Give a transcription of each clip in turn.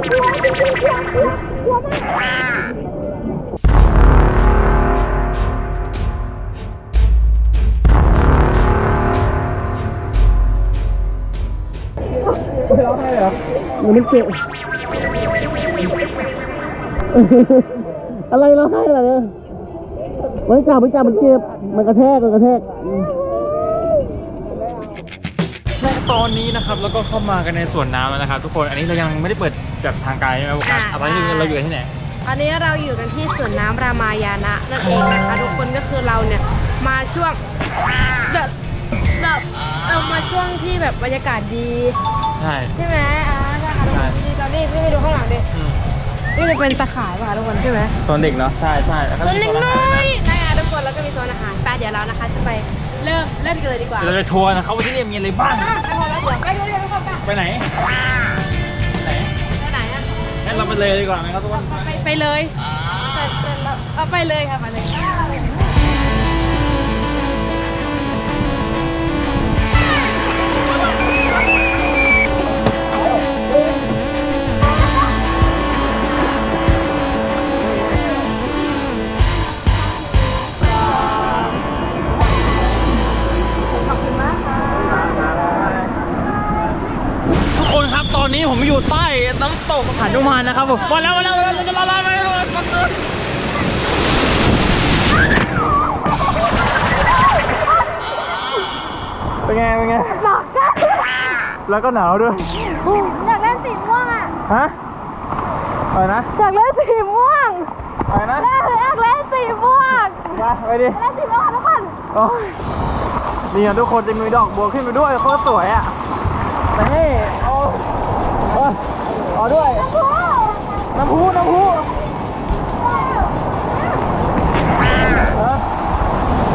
ร้องไห้เหรอมันไม่เจ็บอะไรร้องไห้อะไรเนี่ยมันจับมันจับมันเจ็บ มันกระแทก มันกระแทก ตอนนี้นะครับแล้วก็เข้ามากันในสวนน้ำแล้วนะครับ ทุกคนอันนี้เรายังไม่ได้เปิดแบบทางการใช่ไหมครับอ่าอะตอนนี้เราอยู่ที่ไหน ตอนนี้เราอยู่กันที่สวนน้ำรามายานะนั่นเองนะคะทุกคนก็คือเราเนี่ยมาช่วงแบบแบบเรามาช่วงที่แบบบรรยากาศดีใช่ ใช่ไหมอ่าใช่ค่ะทุกคนดีตอนนี้พี่ไปดูข้างหลังดิอืมนี่จะเป็นตะข่ายป่ะคะทุกคนใช่ไหมโซนเด็กเนาะใช่ใช่แล้วก็ตัวมีเล็กโซนน้อาอหารยนะได้ค่ะทุกคนแล้วก็มีโซนอาหารแต่เดี๋ยวเรานะคะจะไป เริ่มเล่นกันเลยดีกว่าเดี๋ยวเราจะทัวร์นะครับว่าที่นี่มีอะไรบ้าง อะไปพอแล้วเดี๋ยวไปดูเลยทุกคนกันไปไหนไหนไปไหนอะงั้นเราไปเลยดีกว่าไหมครับทุกคน ไปไปเลยแต่แต่เราเอาไปเลยค่ะไปเลย นุมานนะครับผมมาแล้วมาแล้วมาแล้วเราจะละลายไปเลยเป็นไงเป็นไงหนักอะแล้วก็หนาวด้วยอยากเล่นสีม่วงอะฮะอะไรนะอยากเล่นสีม่วงอะไรนะอยากเล่นสีม่วงมาไปดิเล่นสีม่วงทุกคนโอ้ยนี่ทุกคนจะมีดอกบัวขึ้นมาด้วยโคตรสวยอะนี่โอ้ย อ้ยเอด้วย น้ำพุน้ำพุ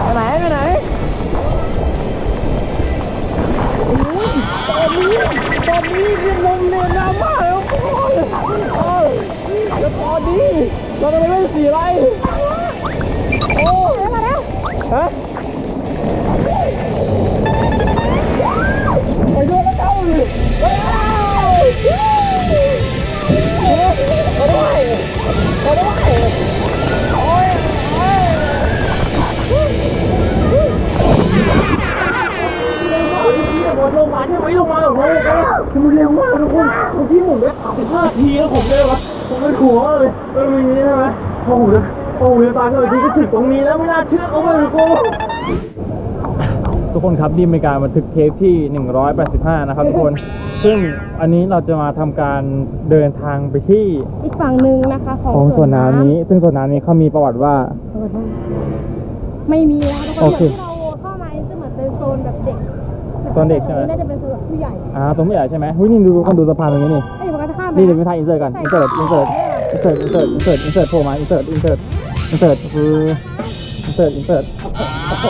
ไปไหนไปไหนโอ้ยตอนนี้ตอนนี้เรียนลมเรียนน้ำมากแล้วโอ้ยโอ้ยแล้วตอนนี้เราจะไปเล่นสีอะไร โอ้ยมาแล้วฮะ มันเร็วมากทุกคนเมื่อกี้หมุนได้สามสิบห้าทีแล้วผมเลยวะผมเป็นหัวมากเลยเอออย่างนี้ใช่ไหมโอ้โหโอ้โหตาเธอที่ก็ถึงตรงนี้แล้วไม่น่าเชื่อเขาเลยทุกคนทุกคนครับนี่เป็นการบันทึกเทปที่ 185 นะครับทุกคน ซึ่งอันนี้เราจะมาทำการเดินทางไปที่อีกฝั่งหนึ่งนะคะ ของของสวนน้ำนี้ ซึ่งสวนน้ำนี้เขามีประวัติว่า ไม่มีแล้วทุกคโอน โซนเด็กใช่ไหมน่าจะเป็นโซนแบบผู้ใหญ่อ่าตรงไม่ใหญ่ใช่ไหมเฮ้ยนี่ดูคนดูสะพานตรงนี้นี่ไอ้ยเดี๋ยวมันก็จะข้ามไปนี่เดี๋ยวไปถ่ายอินเสิร์ตกันอินเสิร์ตอินเสิร์ตอินเสิร์ตอินเสิร์ตอินเสิร์ตอินเสิร์ตโผล่มาอินเสิร์ตอินเสิร์ตอินเสิร์ตคืออินเสิร์ตอินเสิร์ตโอ้โห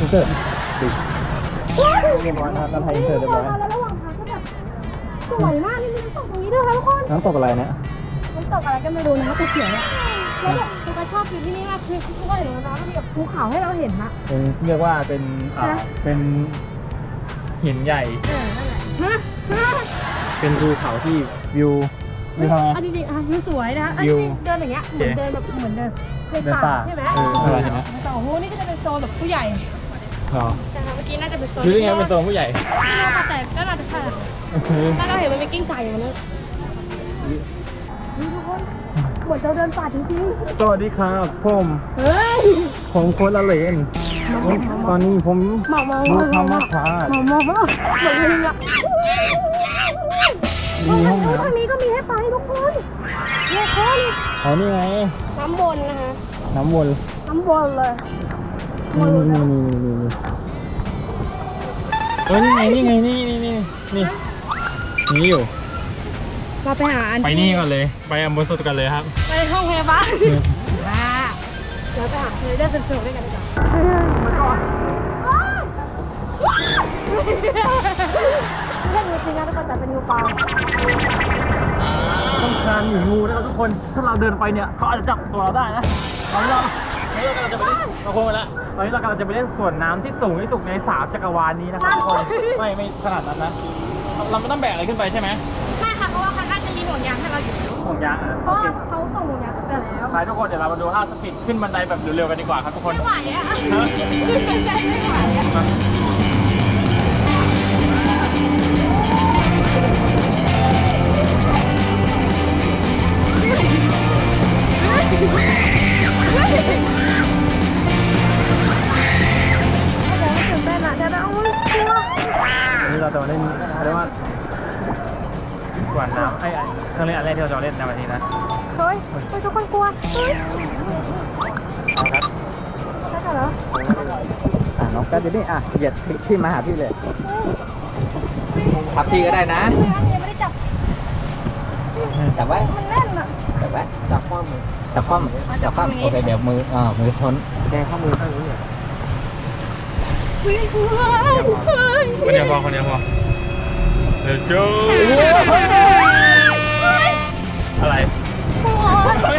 อินเสิร์ตดิเรียบร้อยนะครับการถ่ายอินเสิร์ตเรียบร้อยแล้วระหว่างทางก็แบบสวยมากนี่มีน้ำตกตรงนี้ด้วยค่ะทุกคนน้ำตกอะไรเนี่ยน้ำตกอะไรก็ไม่รู้นะคะตัวเขียวอะแล้วแบบคือก็ชอบอยู่ที่นี่มากคือคือว่าอยู่ในน้ำมันมีแบบภูเขาให้เราเห็นนะเป็นเรียกว่าเป็นอ่าฮะเป็น หินใหญ่ เออนั่นแหละฮะฮะเป็นภูเขาที่วิววิวทำไงอันนี้ๆอะวิวสวยนะคะอันวินี้วเดินอย่างเงี้ยเหมือนเดินแบบเหมือนเดินในเดินป่าป่าใช่ไหมเออเออเห็นไหม แต่โอ้โหนี่ก็จะเป็นโซนแบบผู้ใหญ่อ๋อแต่เมื่อกี้น่าจะเป็นโซนคือยังไงเป็นตัวผู้ใหญ่ไม่รู้ค่ะแต่ก็น่าจะใช่โอเคแล้วเราเห็นมันเป็นกิ้งก่อยู่นะนี่ทุกคนเหมือนเราเดินป่าจริงสวัสดีครับผมๆเฮ้ย ผมโคนละเลน ตอนนี้ผมหมอกมองดูมองธรรมชาติหมอกมองมองเหมือนลิงอะมีห้องน้ทางนี้ก็มีให้ไปทุกคนเนี่ยคนำอ๋อนี่ไงน้ำบนนะคะน้ำวนน้ำบนเลยนี่นี่นี่นี่นี่นี่เออนี่ไงนี่ไงนี่นี่นี่นี่นี่อยู่เราไปหาอันไปนี่ก่อนเลย ไปอันบนสุดกันเลยครับ ไปห้องพยาบาลอ่าเดี๋ยวไปหาเธอได้เป็นโซด้วยกันดีกว่าเล่นจริงนะทุกคนแต่เป็นงูปลอมต้องการหนีงูนะครับทุกคน ถ้าเราเดินไปเนี่ยเขาอาจจะจับตัวเราได้นะตอนนี้เราตอนนี้เรากำลังจะไปเล่นเราคงไปแล้วตอนนี้เรากำลังจะไปเล่นสวนน้ำที่สูงที่สุดในสามจักรวาลนี้นะครับทุกคน ไม่ไม่ขนาดนั้นนะ เราไม่ต้องแบกอะไรขึ้นไปใช่ไหม ไม่ค่ะ เพราะว่าเขาน่าจะมีห่วงยางให้เราอยู่ ห่วงยางอะเพราะว่าเขาส่งห่วงยางไปแล้วไปทุกคนเดี๋ยวเรามาดูท่าสปีดขึ้นบันไดแบบเร็วๆกันดีกว่าครับทุกคน ไม่ไหวอะคือใจใจไม่ไหวอะตื่นเต้นอะเดี๋ยวนะอุ้ยกลัว วันนี้เราจะมาเล่นเรียกว่า สวนน้ำไอ้ไอ้เครื่องเล่นอันแรกที่เราจะเล่นในวันนี้นะเฮ้ยเฮ้ยทุกคนกลัวเฮ้ยเอาครับได้กันเหรออะน้องแป๊บอยู่นี่อะเหยียดพี่มาหาพี่เลยทับพี่ก็ได้นะยังไม่ได้จับจับไว้มันแน่นอะจับไว้จับข้อมือจับข้อมือจับข้อมือโอเคเดี๋ยวมืออ่ามือชนแกข้อมือข้างนี้เฮ้ยเฮ้ยเฮ้ยคนเดียวพอคนเดียวพอเดี๋ยวจูอะไรโอ้ย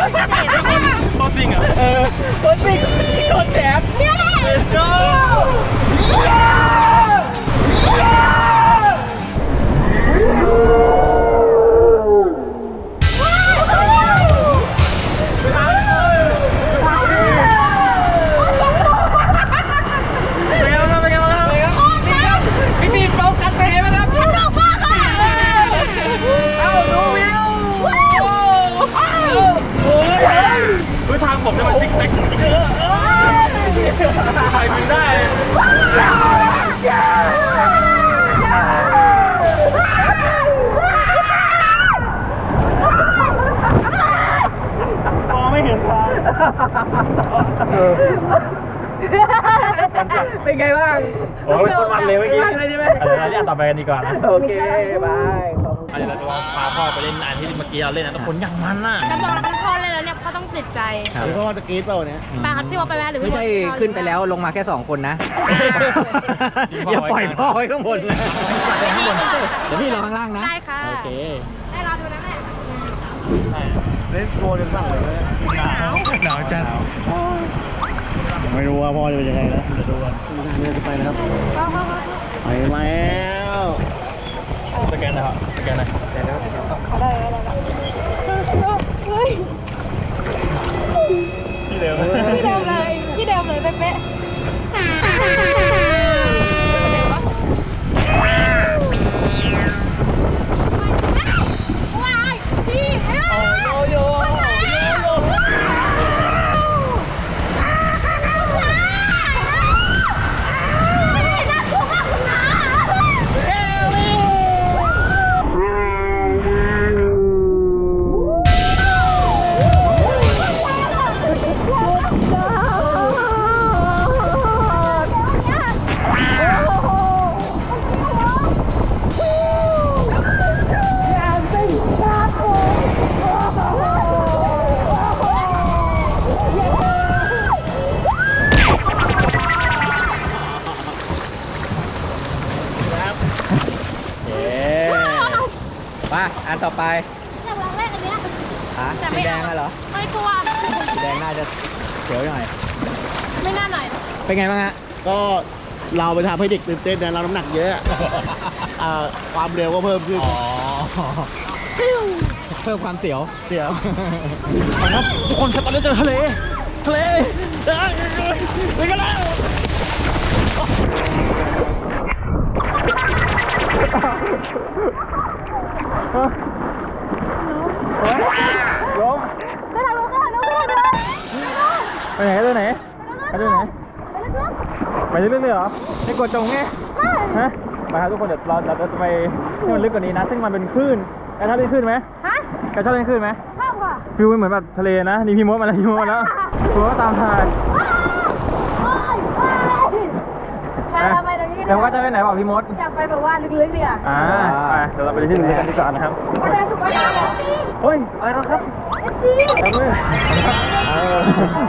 ตัวจริงเหรอเออตัวจริงตัวแจมเนี่ย let's go เป็ เป็นไงบ้างโอ้ยคนมันเลยเมื่อกี้ใช่ไหม เดี๋ยวเราจะต่อไปกันดีกว่านะโอเคบายขอบคุณเดี๋ยวเราจะลองพาพ่อไปเล่นอันที่เมื่อกี้เราเล่นนะทุกคนอย่างมันน่ะถ้าบอกแล้วพ่อเล่นแล้วเนี่ยพ่อต้องติดใจหรือเพราะว่าจะกรี๊ดเปล่าเนี่ยไปครับพี่ว่าไปไหมหรือไม่พี่ใช่ว่าขึ้นไปแล้วลงมาแค่สองคนนะ อย่าปล่อยพ่อไว้ข้างบนนะเดี๋ยวพี่รอข้างล่างนะ ได้ค่ะ โอเคให้รอดูนะแม่เล่นโกนจนสั่งเลยนะหนาวหนาวจัด ไม่รู้ว่าพ่อจะเป็นยังไงนะเดี๋ยวดูกันเนี่ยจะไปนะครับพ่อพ่อพ่อไปแล้วสแกนนะครับสแกนหนะเฮ้ยที่เดิมที่เดิมเลยที่เดิมเลยเป๊ะ ไปอันต่อไปอยากลองเล่นอันเนี้ยอะแต่สีไม่แดเอางอะเหรอไม่กลัว สีแดงน่าจะเขียวหน่อย ไม่น่าหน่อยนะเป็นไงบ้างฮะ ก็เราไปทำให้เด็กตื่นเต้นนะเราน้ำหนักเยอะอ่าความเร็วก็เพิ่มขึ้นอ๋อ เพิ่มความเสียว เสียไปครับทุกคนครับตอนนี้เจอทะเล ทะเลเอ้ยไปกันแล้ว ล้มไปทางนู้นไปทางนู้นไปทางนู้นไปไหนไปไหนไปไหนไปเรื่อยๆเลยเหรอไม่กลัวจมไงฮะไปครับทุกคนเดี๋ยวเราเราจะไปที่มันลึกกว่านี้นะ ซึ่งมันเป็นคลื่นแกชอบเล่นคลื่นไหมฮะแกชอบเล่นคลื่นไหมชอบค่ะฟิลมันเหมือนแบบทะเลนะนี่พี่มดมาแล้วพี่มดมาแล้วพี่มดก็ตามทาย ไปทำไมตรงนี้ แล้วก็จะ ไปไหนบอกพี่มด อยากไปแบบว่าลึกๆดีอะอ่าไปเดี๋ยวเราไปที่ลึกกันดีกว่านะครับ ไปเลยสุดไปเลยเฮ้ยอะไรนะครับจีแป๊บนึง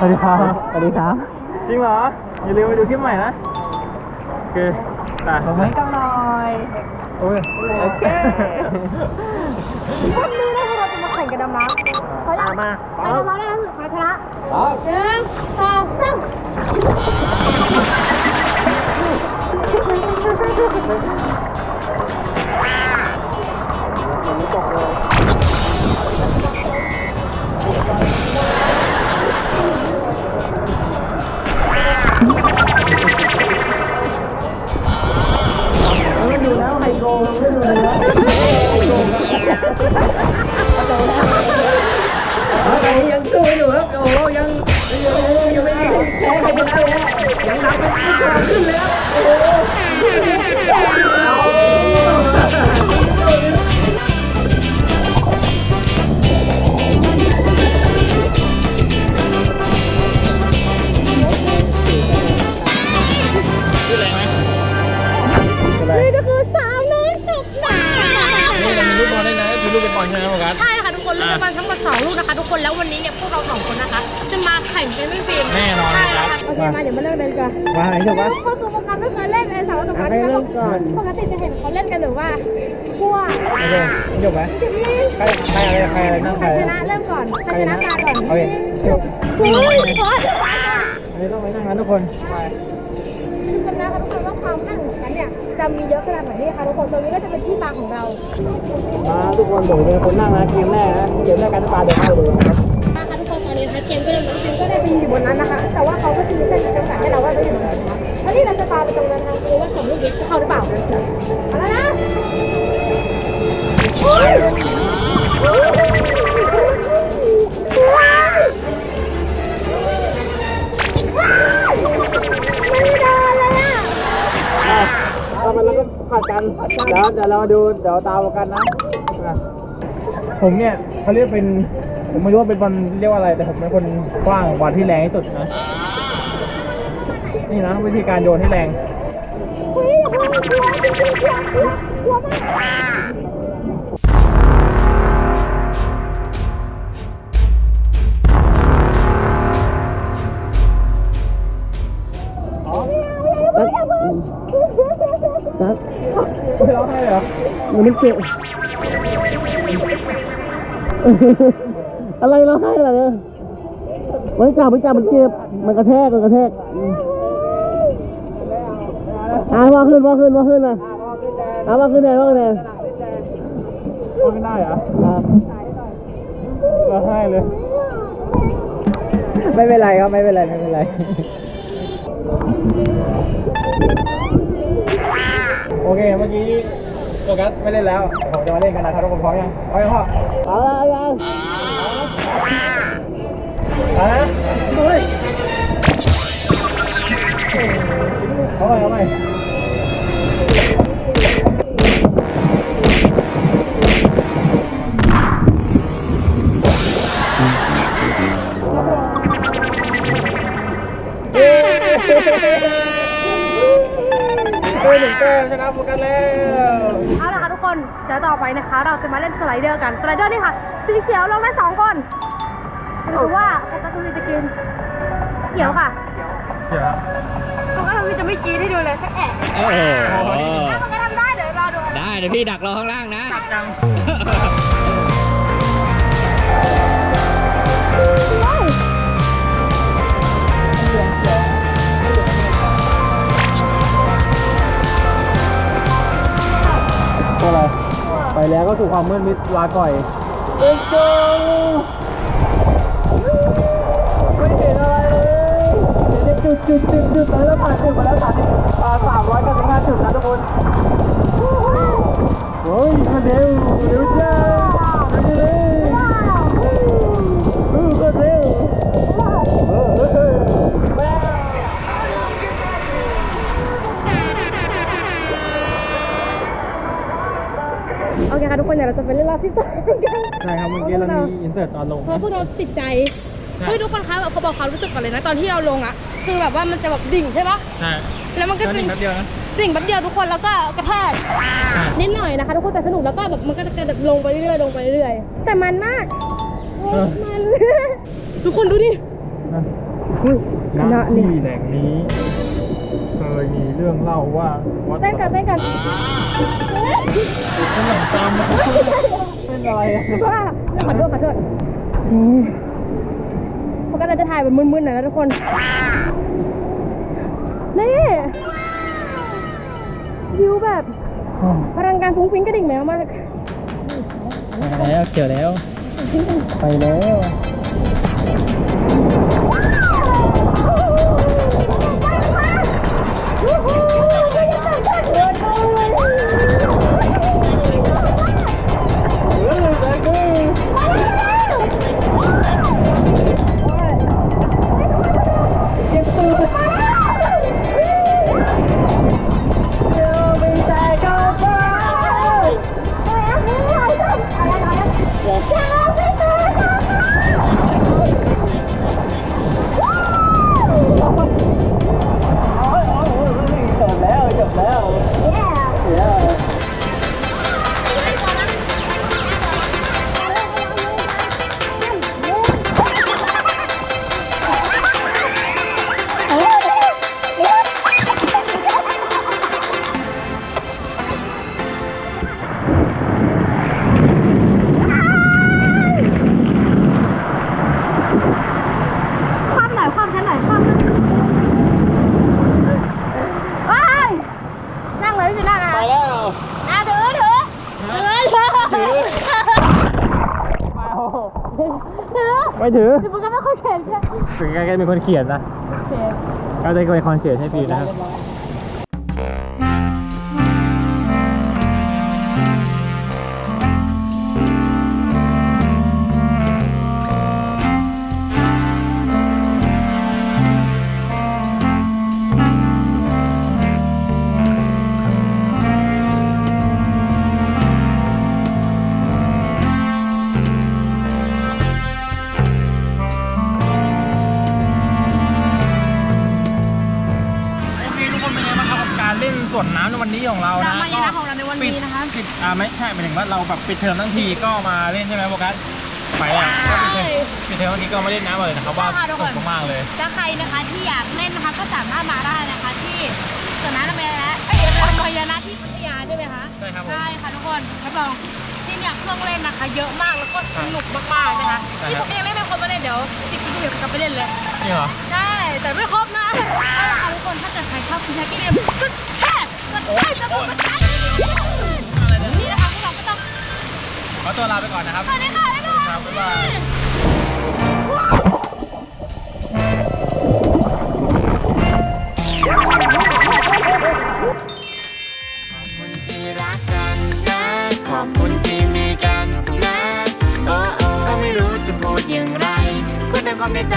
สวัสดีครับ สวัสดีครับ จริงเหรอ อย่าลืมไปดูคลิปใหม่นะ โอเคไปผมให้กำหน่อยโอ้ยโอเควันนี้นะคะเราจะมาแข่งกันดำน้ำเขาอยากมาไปดำน้ำได้แล้วสุดใครชนะหนึ่งสองสาม นไม่ตกเลย คือลูกเป็นบอลใช่ไหมโฟกัส ใช่ค่ะทุกคนลูกบอลทั้งหมด2ลูกนะคะ ทุกคนแล้ววันนี้เนี่ยพวกเราสองคนนะคะ จะมาแข่งเป็นไม่ฟิล์มแน่นอนใช่ครับ โอเคมาเดี๋ยวมาเริ่มเล่นกันมาไหนถูกปะก็คือโฟกัสไม่เคยเล่นไอ้สาวตกน้ำที่ปกติจะเห็นเขาเล่นกันหรือว่าขั้วโอเคจบไหมทีนี้ใครใครอะไรใครอะไรนั่งใคใครรชนะเริ่มก่อนใครชนะตาก่อนโอเคจบโอ้ยก่อนอันนี้ต้องไปนั่งนะทุกคนทุก คนนะคะทุกคนว่าความข้างของกันเนี่ยจะมีเยอะขนาดไหนนี่ค่ะทุกคนตรงนี้ก็จะเป็นที่มาของเรามาทุกคนผมเป็นคนนั่งนะเกมแรกนะเกมแรกการปลาเดี๋ยวเข้าดูนะครับนะคะทุกคนตอนนี้นะคะเกมก็เลยน้องฟิล์มก็ได้ไปอยู่บนนั้นนะคะ แต่ว่าเขาก็จะมีเส้นจำกัดให้เราว่าเราอยู่ตรงไหนนะคะแล้วนี่เราจะปาไปตรงนั้นทางดูว่าสมมติจะเข้าหรือเปล่าเอาละนะ ผัดกันเดี๋ยวเดี๋ยวเราดูเดี๋ยวตามกันนะอะผมเนี่ยเขาเรียกเป็น ผมไม่รู้ว่าเป็นบอลเรียกว่าอะไร แต่ผมเป็นคนกว้างบอลที่แรงที่สุดนะ นี่นะวิธีการโยนให้แรง หัวกลัวจริงๆกลัวกลัวกลัวมา กไม่ร้องไห้เหรอมันไม่เจ็บอะไรเราให้อะไรเนี่ยมันจับมันจับมันเจ็บมันกระแทกมันกระแทกอะว่าขึ้นว่าขึ้นว่าขึ้นนะอะว่าขึ้นแน่ว่าขึ้นแน่ร้องไม่ได้เหรออะร้องไห้เลย ไม่เป็นไรครับไม่เป็นไรไม่เป็นไร โอเค เมื่อกี้โฟกัสไม่เล่นแล้วผมจะมาเล่นกันนะครับทุกคนพร้อมยังพร้อมยังพ่อเอาละเอายังเอาละดูเลยเอาไปเอาไป ไลเดอร์กันสไลเดอร์นี่ค่ะ สีเขียวลงได้สองคนหรือว่าโฟกัสตูนจะกิน เขียวค่ะเดี๋ยวโฟกัสตูนจะไม่กินให้ดูเลยแค่แอะโอ้โหถ้าโฟกัสทำได้เดี๋ยวรอดู ได้เดี๋ยวพี่ดักรอข้างล่างนะ จังอะ ไปแล้วก็สู่ความมืดมิดลาก่อยเอ็กโซไม่เห็นอะไรเลยเห็นจุดจุดจุดจุดตอนแล้วผ่านจุดมาแล้วสามสิบสามร้อยเก้าสิบห้าจุดนะทุกคนโอ้ยมาเร็วเร็วจ้ามา ดี๋ยวเราจะไปเล่นรอบที่สองกันใช่ครับเมื่อกี้เรามีอินเสิร์ตตอนลงเพราะพวกเราติดใจเฮ้ยทุกคนคะแบบเขาบอกความรู้สึกก่อนเลยนะตอนที่เราลงอะ คือแบบว่ามันจะแบบดิ่งใช่ปะใช่แล้วมันก็แล้วจะนี่แป๊บเดียวนะดิ่งแป๊บเดียวทุกคนแล้วก็กระแทกใช่นิดหน่อยนะคะทุกคนแต่สนุกแล้วก็แบบมันก็จะกระโดดลงไปเรื่อยๆลงไปเรื่อยๆแต่มันมากโอ้ยมัน ทุกคนดูดิ นะณที่แหล่งนี้ เคยมีเรื่องเล่าว่าวัดเต้นกันเต้นกันขนมตามมาเป็นอะไรอะว่าขอโทษขอโทษเพราะกันเราจะถ่ายแบบมึนๆหน่อยนะทุกคน นี่วิวแบบพลังการฟุ้งฟิ้งกระดิ่งแมวมากแล้วเจอแล้ว ไปแล้ว ช่ไหมเป็นการเป็นคนเขียนนะเข็นก็จะเป็นคนเขียนให้ปีนะครับโอ วนน้ำในวันนี้ของเรานะรามายานะของเราในวันนี้นะคะ ปิดอ่าไม่ใช่หมายถึงว่าเราแบบปิดเทอมทั้งทีก็มาเล่นใช่ไหมโฟกัสไปแล้วก็ปิดเทอมปิดเทอมวันนี้ก็มาเล่นน้ำเลยนะครับว่าใช่ค่ะทุกสคนนุกมากๆเลยถ้าใครนะคะที่อยากเล่นนะคะก็สามารถมาได้นะคะที่สวนน้ำรามายานะเอ้ยรามายานะที่พัทยาใช่ไหมคะใช่ครับผมใช่ค่ะทุกคนรับรองที่เนี่ยเครื่องเล่นนะคะ เยอะมากแล้วก็สนุกมากๆนะคะใช่ที่คผรับมยังเล่นไม่ครบเลยเดี๋ยวติดกินเดี๋ยวกลับไปเล่นเลยนี่เหรอใช่แต่ไม่ครบนะเอาละค่ะทุกคนถ้าเกิดใครชอบคุณแท็กกี้เนี่ยก็แชร์ กดไลค์กดกดไลค์นี่นะคะพวกเราก็ต้องขอตัวลาไปก่อนนะครับ สวัสดีค่ะบ๊ายบาย ครับบ๊ายบายที่รักกันนะ ขอบคุณที่มีกันนะ โอ้โอ้ก็ไม่รู้จะพูดอย่างไรพูดแต่ความในใจ